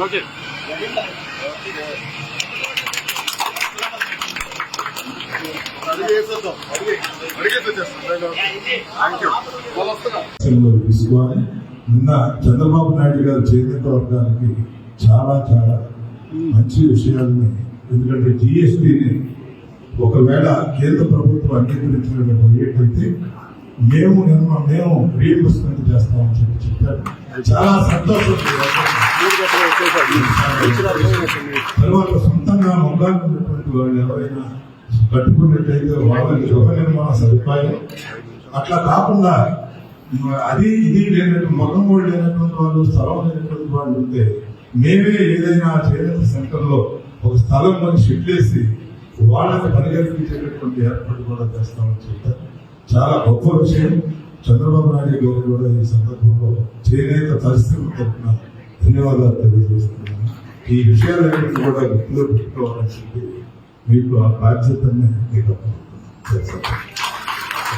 Okay నిన్న చంద్రబాబు నాయుడు గారు చేనేత వర్గానికి చాలా చాలా మంచి విషయాలని ఎందుకంటే జిఎస్టిని ఒకవేళ కేంద్ర ప్రభుత్వం అంగీకరించినట్లయితే మేము నిన్న మేము రీఎంబర్స్మెంట్ చేస్తామని చెప్పి చెప్పారు. చాలా సంతోషం. తర్వాత సొంతంగా మొగ్గాలు ఉన్నటువంటి వాళ్ళు ఎవరైనా కట్టుకున్నట్టయితే వాళ్ళకి గృహ నిర్మాణ సదుపాయం. అట్లా కాకుండా అది ఇది లేనట్టు మొగమూడు లేనటువంటి వాళ్ళు స్థలం లేనటువంటి వాళ్ళు ఉంటే మేమే ఏదైనా చేనేత సెంటర్లో ఒక స్థలం మనం షెడ్ వేసి వాళ్ళని పరిగణించేటటువంటి ఏర్పాటు కూడా చేస్తామని చెప్తారు చాలా గొప్ప విషయం చంద్రబాబు నాయుడు గారు కూడా ఈ సందర్భంలో చేనేత పరిస్థితులు తరఫున ధన్యవాదాలు తెలియజేస్తున్నాను ఈ విషయాలన్నింటినీ కూడా గుర్తులో పెట్టుకోవాలని చెప్పి మీకు ఆ బాధ్యతని మీకు అప్పగిస్తున్నాను.